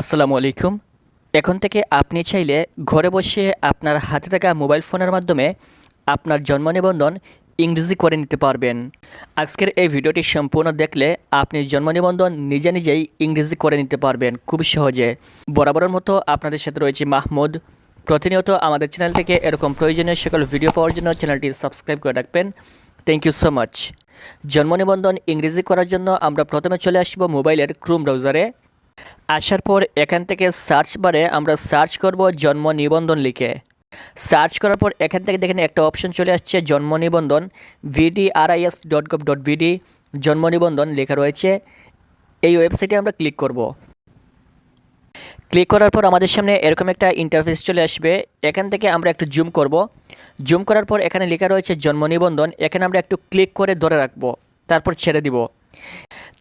আসসালামু আলাইকুম। এখন থেকে আপনি চাইলে ঘরে বসে আপনার হাতে থাকা মোবাইল ফোনের মাধ্যমে আপনার জন্ম নিবন্ধন ইংরেজি করে নিতে পারবেন। আজকের এই ভিডিওটি সম্পূর্ণ দেখলে আপনি জন্ম নিবন্ধন নিজে নিজেই ইংরেজি করে নিতে পারবেন খুব সহজে। বরাবরের মতো আপনাদের সাথে রয়েছে মাহমুদ। প্রতিনিয়ত আমাদের চ্যানেল থেকে এরকম প্রয়োজনীয় সকল ভিডিও পাওয়ার জন্য চ্যানেলটি সাবস্ক্রাইব করে রাখবেন। থ্যাংক ইউ সো মাচ জন্ম নিবন্ধন ইংরেজি করার জন্য আমরা প্রথমে চলে আসব মোবাইলের ক্রোম ব্রাউজারে আসার পর এখান থেকে সার্চ বারে আমরা সার্চ করব জন্ম নিবন্ধন লিখে। সার্চ করার পর এখান থেকে দেখেন একটা অপশন চলে আসছে জন্ম নিবন্ধন BDRIS dot gov dot BD জন্ম নিবন্ধন লেখা রয়েছে। এই ওয়েবসাইটে আমরা ক্লিক করব। ক্লিক করার পর আমাদের সামনে এরকম একটা ইন্টারফেস চলে আসবে। এখান থেকে আমরা একটু জুম করব। জুম করার পর এখানে লেখা রয়েছে জন্ম নিবন্ধন। এখানে আমরা একটু ক্লিক করে ধরে রাখব। তারপর ছেড়ে দিব।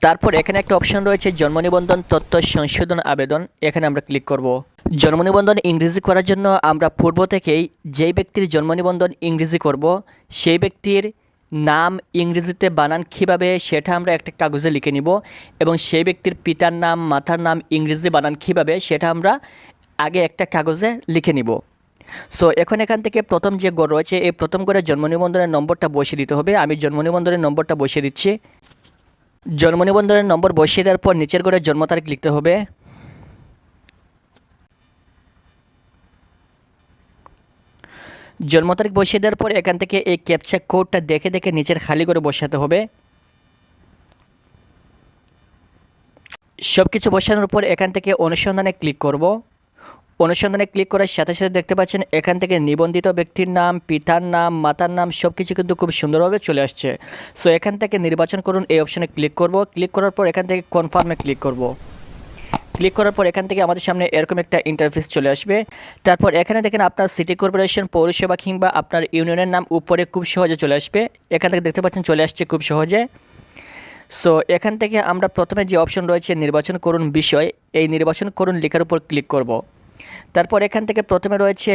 তারপর এখানে একটা অপশন রয়েছে জন্ম নিবন্ধন, তথ্য সংশোধন, আবেদন। এখানে আমরা ক্লিক করব। জন্ম নিবন্ধন ইংরেজি করার জন্য আমরা পূর্ব থেকেই যেই ব্যক্তির জন্ম নিবন্ধন ইংরেজি করব, সেই ব্যক্তির নাম ইংরেজিতে বানান কীভাবে সেটা আমরা একটা কাগজে লিখে নিব এবং সেই ব্যক্তির পিতার নাম মাথার নাম ইংরেজি বানান কীভাবে সেটা আমরা আগে একটা কাগজে লিখে নিব। সো এখন এখান থেকে প্রথম যে গড় রয়েছে, এই প্রথম গড়ে জন্ম নিবন্ধনের নম্বরটা বসিয়ে দিতে হবে। আমি জন্ম নিবন্ধনের নম্বরটা বসিয়ে দিচ্ছি। জন্ম নিবন্ধনের নম্বর বসিয়ে দেওয়ার পর নিচের করে জন্ম তারিখ লিখতে হবে। জন্ম তারিখ বসিয়ে দেওয়ার পর এখান থেকে এই ক্যাপচা কোডটা দেখে দেখে নিচের খালি করে বসাতে হবে। সব কিছু বসানোর পর এখান থেকে অনুসন্ধানে ক্লিক করব। অনুসন্ধানে ক্লিক করার সাথে সাথে দেখতে পাচ্ছেন, এখান থেকে নিবন্ধিত ব্যক্তির নাম, পিতার নাম, মাতার নাম সব কিছু কিন্তু খুব সুন্দরভাবে চলে আসছে। সো এখান থেকে নির্বাচন করুন, এই অপশানে ক্লিক করব। ক্লিক করার পর এখান থেকে কনফার্মে ক্লিক করব। ক্লিক করার পর এখান থেকে আমাদের সামনে এরকম একটা ইন্টারফেস চলে আসবে। তারপর এখানে দেখেন আপনার সিটি কর্পোরেশন পৌরসভা কিংবা আপনার ইউনিয়নের নাম উপরে খুব সহজে চলে আসবে। এখান থেকে দেখতে পাচ্ছেন চলে আসছে খুব সহজে। সো এখান থেকে আমরা প্রথমে যে অপশন রয়েছে নির্বাচন করুন বিষয়, এই নির্বাচন করুন লেখার উপর ক্লিক করব। তারপর এখান থেকে প্রথমে রয়েছে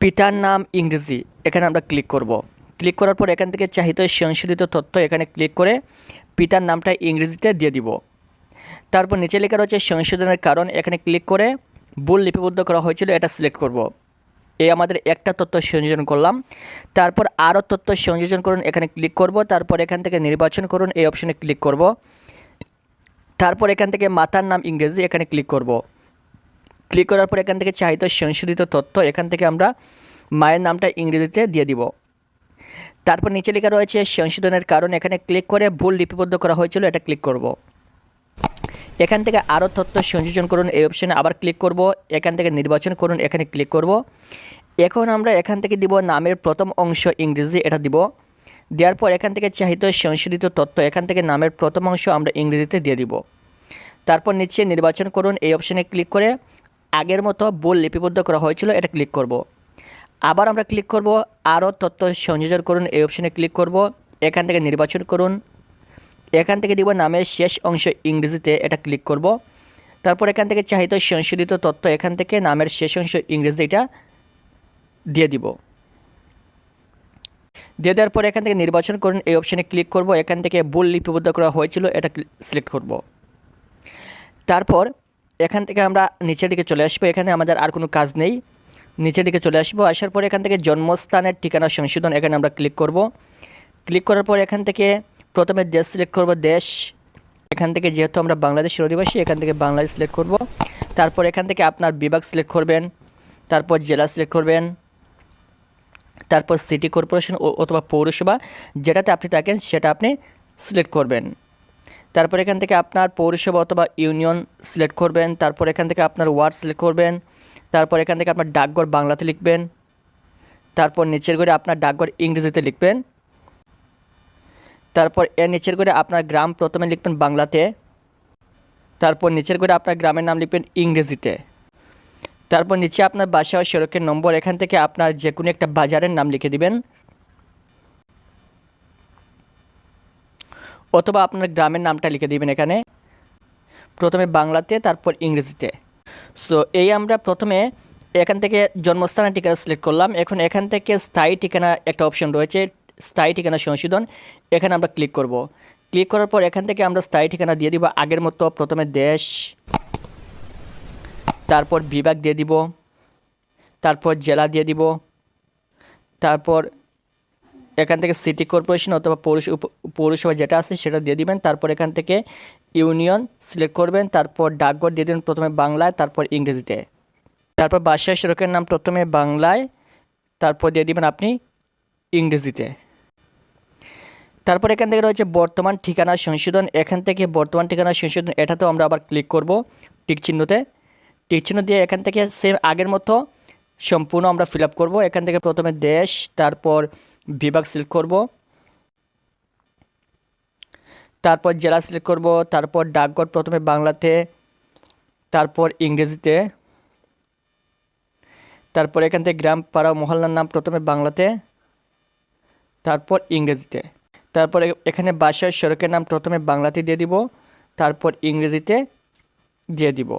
পিতার নাম ইংরেজি, এখানে আমরা ক্লিক করব। ক্লিক করার পর এখান থেকে চাহিত সংশোধিত তথ্য এখানে ক্লিক করে পিতার নামটা ইংরেজিতে দিয়ে দিব। তারপর নিচে লেখা রয়েছে সংশোধনের কারণ, এখানে ক্লিক করে ভুল লিপিবদ্ধ করা হয়েছিল, এটা সিলেক্ট করব। এই আমাদের একটা তথ্য সংযোজন করলাম। তারপর আরও তথ্য সংযোজন করুন, এখানে ক্লিক করব। তারপর এখান থেকে নির্বাচন করুন, এই অপশনে ক্লিক করব। তারপর এখান থেকে মাতার নাম ইংরেজি, এখানে ক্লিক করব। ক্লিক করার পর এখান থেকে চাহিত সংশোধিত তথ্য এখান থেকে আমরা মায়ের নামটা ইংরেজিতে দিয়ে দিব। তারপর নিচে লেখা রয়েছে, সংশোধনের কারণ এখানে ক্লিক করে ভুল লিপিবদ্ধ করা হয়েছিল, এটা ক্লিক করব। এখান থেকে আরও তথ্য সংযোজন করুন, এই অপশানে আবার ক্লিক করব। এখান থেকে নির্বাচন করুন, এখানে ক্লিক করব। এখন আমরা এখান থেকে দিব নামের প্রথম অংশ ইংরেজি, এটা দিব। দেওয়ার পর এখান থেকে চাহিত সংশোধিত তথ্য, এখান থেকে নামের প্রথম অংশ আমরা ইংরেজিতে দিয়ে দিব। তারপর নিচে নির্বাচন করুন, এই অপশানে ক্লিক করে আগের মতো বোল লিপিবদ্ধ করা হয়েছিল, এটা ক্লিক করব। আবার আমরা ক্লিক করব, আরও তথ্য সংযোজন করুন, এই অপশানে ক্লিক করব, এখান থেকে নির্বাচন করুন। এখান থেকে দিব নামের শেষ অংশ ইংরেজিতে, এটা ক্লিক করব। তারপর এখান থেকে চাহিত সংশোধিত তথ্য, এখান থেকে নামের শেষ অংশ ইংরেজি এটা দিয়ে দিব। দিয়ে দেওয়ার পর এখান থেকে নির্বাচন করুন, এই অপশানে ক্লিক করব, এখান থেকে ভুল লিপিবদ্ধ করা হয়েছিল, এটা সিলেক্ট করব। তারপর এখান থেকে আমরা নিচের দিকে চলে আসব। এখানে আমাদের আর কোনো কাজ নেই। নিচের দিকে চলে আসব। আসার পর এখান থেকে জন্মস্থানের ঠিকানা সংশোধন এখানে আমরা ক্লিক করব। ক্লিক করার পর এখান থেকে প্রথমে দেশ সিলেক্ট করব, দেশ। এখান থেকে যেহেতু আমরা বাংলাদেশের অধিবাসী, এখান থেকে বাংলাদেশ সিলেক্ট করব। তারপর এখান থেকে আপনার বিভাগ সিলেক্ট করবেন। তারপর জেলা সিলেক্ট করবেন। তারপর সিটি কর্পোরেশন অথবা পৌরসভা, যেটাতে আপনি থাকেন, সেটা আপনি সিলেক্ট করবেন। তারপর এখান থেকে আপনার পৌরসভা অথবা ইউনিয়ন সিলেক্ট করবেন, তারপর এখান থেকে আপনার ওয়ার্ড সিলেক্ট করবেন, তারপর এখান থেকে আপনার ডাকঘর বাংলাতে লিখবেন, তারপর নিচের করে আপনার ডাকঘর ইংরেজিতে লিখবেন, তারপর এর নিচের করে আপনার গ্রাম প্রথমে লিখবেন বাংলাতে, তারপর নিচের করে আপনার গ্রামের নাম লিখবেন ইংরেজিতে, তারপর নিচে আপনার বাসা ও সড়কের নম্বর, এখান থেকে আপনার যে কোনো একটা বাজারের নাম লিখে দিবেন অথবা আপনার গ্রামের নামটা লিখে দিবেন এখানে। প্রথমে বাংলাতে, তারপর ইংরেজিতে। সো এই আমরা প্রথমে এখান থেকে জন্মস্থানের ঠিকানা সিলেক্ট করলাম। এখন এখান থেকে স্থায়ী ঠিকানা একটা অপশন রয়েছে, স্থায়ী ঠিকানা সংশোধন। এখানে আমরা ক্লিক করব। ক্লিক করার পর এখান থেকে আমরা স্থায়ী ঠিকানা দিয়ে দিব, আগের মতো প্রথমে দেশ, তারপর বিভাগ দিয়ে দিব, তারপর জেলা দিয়ে দিব, তারপর এখান থেকে সিটি কর্পোরেশন অথবা পৌরস পৌরসভা যেটা আছে সেটা দিয়ে দিবেন, তারপর এখান থেকে ইউনিয়ন সিলেক্ট করবেন, তারপর ডাকঘর দিয়ে দেবেন প্রথমে বাংলায়, তারপর ইংরেজিতে। তারপর বাসায় সড়কের নাম প্রথমে বাংলায়, তারপর দিয়ে দিবেন আপনি ইংরেজিতে। তারপর এখান থেকে রয়েছে বর্তমান ঠিকানা সংশোধন। এখান থেকে বর্তমান ঠিকানা সংশোধন, এটাতেও আমরা আবার ক্লিক করব টিক চিহ্নতে। টিক চিহ্ন দিয়ে এখান থেকে সেম আগের মতো সম্পূর্ণ আমরা ফিল আপ করব। এখান থেকে প্রথমে দেশ, তারপর বিভাগ সিলেক্ট করব। তারপর জেলা সিলেক্ট করব, তারপর ডাকঘর প্রথমে বাংলাতে, তারপর ইংরেজিতে, তারপর এখান থেকে গ্রাম, পাড়া, মহল্লার নাম প্রথমে বাংলাতে, তারপর ইংরেজিতে। তারপর এখানে বাসার সড়কের নাম প্রথমে বাংলাতে দিয়ে দিব, তারপর ইংরেজিতে দিয়ে দিব।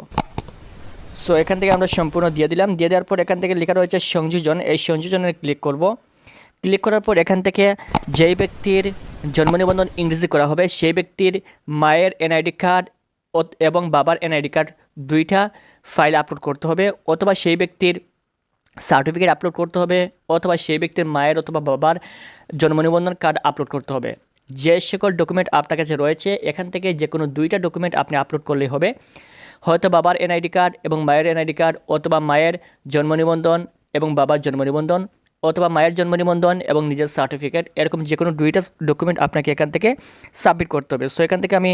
সো এখান থেকে আমরা সম্পূর্ণ দিয়ে দিলাম। দিয়ে দেওয়ার পর এখান থেকে লেখা রয়েছে সংযোজন। এই সংযোজনে ক্লিক করব। ক্লিক করার পর এখান থেকে যেই ব্যক্তির জন্ম নিবন্ধন ইংরেজি করা হবে, সেই ব্যক্তির মায়ের এনআইডি কার্ড এবং বাবার এনআইডি কার্ড দুইটা ফাইল আপলোড করতে হবে, অথবা সেই ব্যক্তির সার্টিফিকেট আপলোড করতে হবে, অথবা সেই ব্যক্তির মায়ের অথবা বাবার জন্ম নিবন্ধন কার্ড আপলোড করতে হবে। যে সকল ডকুমেন্ট আপনার কাছে রয়েছে, এখান থেকে যে কোনো দুইটা ডকুমেন্ট আপনি আপলোড করলেই হবে। হয়তো বাবার এনআইডি কার্ড এবং মায়ের এনআইডি কার্ড, অথবা মায়ের জন্ম নিবন্ধন এবং বাবার জন্ম নিবন্ধন। অথবা মায়ের জন্ম নিবন্ধন এবং নিজের সার্টিফিকেট এরকম যে কোনো দুইটা ডকুমেন্ট আপনাকে এখান থেকে সাবমিট করতে হবে। সো এখান থেকে আমি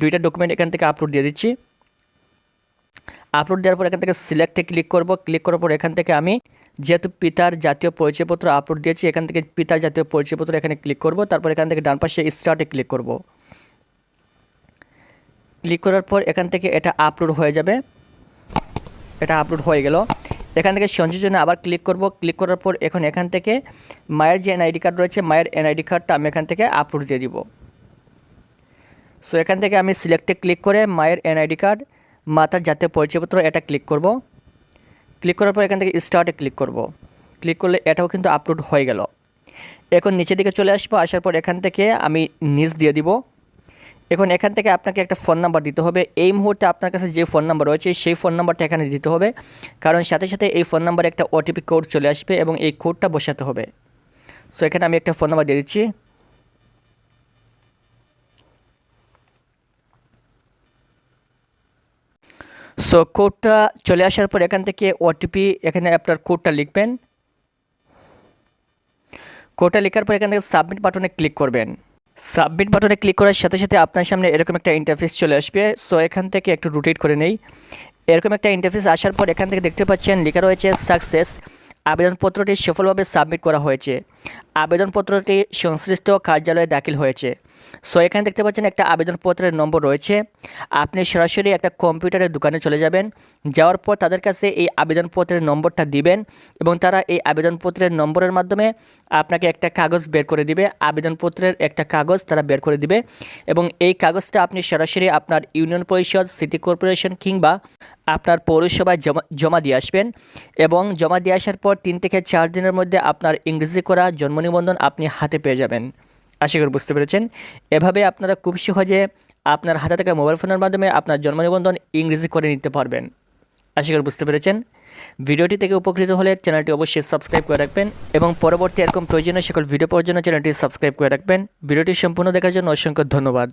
দুইটা ডকুমেন্ট এখান থেকে আপলোড দিয়ে দিচ্ছি। আপলোড দেওয়ার পর এখান থেকে সিলেক্টে ক্লিক করব। ক্লিক করার পর এখান থেকে আমি যেহেতু পিতার জাতীয় পরিচয়পত্র আপলোড দিয়েছি, এখান থেকে পিতার জাতীয় পরিচয়পত্র এখানে ক্লিক করব। তারপর এখান থেকে ডান পাশে স্টার্টে ক্লিক করব। ক্লিক করার পর এখান থেকে এটা আপলোড হয়ে যাবে। এটা আপলোড হয়ে গেল। এখান থেকে সংযোজনে আবার ক্লিক করব। ক্লিক করার পর এখন এখান থেকে মায়ের যে এনআইডি কার্ড রয়েছে, মায়ের এনআইডি কার্ডটা আমি এখান থেকে আপলোড দিয়ে দিব। সো এখান থেকে আমি সিলেক্টে ক্লিক করে মায়ের এনআইডি কার্ড মাতার জাতীয় পরিচয়পত্র এটা ক্লিক করব। ক্লিক করার পর এখান থেকে স্টার্টে ক্লিক করব। ক্লিক করলে এটাও কিন্তু আপলোড হয়ে গেল। এখন নিচের দিকে চলে আসব। আসার পর এখান থেকে আমি নিচ দিয়ে দিব। এখন এখান থেকে আপনাকে একটা ফোন নাম্বার দিতে হবে। এই মুহূর্তে আপনার কাছে যে ফোন নাম্বার রয়েছে, সেই ফোন নাম্বারটা এখানে দিতে হবে। কারণ সাথে সাথে এই ফোন নাম্বারে একটা ওটিপি কোড চলে আসবে এবং এই কোডটা বসাতে হবে। সো এখানে আমি একটা ফোন নাম্বার দিয়ে দিচ্ছি। সো কোডটা চলে আসার পর এখান থেকে ওটিপি এখানে আপনার কোডটা লিখবেন। কোডটা লেখার পর এখান থেকে সাবমিট বাটনে ক্লিক করবেন। সাবমিট বাটনে ক্লিক করার সাথে সাথে আপনার সামনে এরকম একটা ইন্টারফেস চলে আসবে। সো এখান থেকে একটু রুটেট করে নেই। এরকম একটা ইন্টারফেস আসার পর এখান থেকে দেখতে পাচ্ছেন লেখা রয়েছে সাকসেস আবেদনপত্রটি সফলভাবে সাবমিট করা হয়েছে। আবেদনপত্রটি সংশ্লিষ্ট কার্যালয়ে দাখিল হয়েছে। সো এখানে দেখতে পাচ্ছেন একটা আবেদনপত্রের নম্বর রয়েছে। আপনি সরাসরি একটা কম্পিউটারের দোকানে চলে যাবেন। যাওয়ার পর তাদের কাছে এই আবেদনপত্রের নম্বরটা দিবেন এবং তারা এই আবেদনপত্রের নম্বরের মাধ্যমে আপনাকে একটা কাগজ বের করে দিবে। আবেদনপত্রের একটা কাগজ তারা বের করে দিবে এবং এই কাগজটা আপনি সরাসরি আপনার ইউনিয়ন পরিষদ, সিটি কর্পোরেশন কিংবা আপনার পৌরসভায় জমা জমা দিয়ে আসবেন এবং জমা দিয়ে আসার পর তিন থেকে চার দিনের মধ্যে আপনার ইংরেজি করা, জন্ম নিবন্ধন আপনি হাতে পেয়ে যাবেন। আশা করি বুঝতে পেরেছেন। এভাবে আপনারা খুব সহজে আপনার হাতে থাকা মোবাইল ফোনের মাধ্যমে আপনার জন্ম নিবন্ধন ইংরেজি করে নিতে পারবেন। আশা করি বুঝতে পেরেছেন। ভিডিওটি থেকে উপকৃত হলে চ্যানেলটি অবশ্যই সাবস্ক্রাইব করে রাখবেন এবং পরবর্তী এরকম প্রয়োজনীয় সকল ভিডিও পাওয়ার জন্য চ্যানেলটি সাবস্ক্রাইব করে রাখবেন। ভিডিওটি সম্পূর্ণ দেখার জন্য অসংখ্য ধন্যবাদ।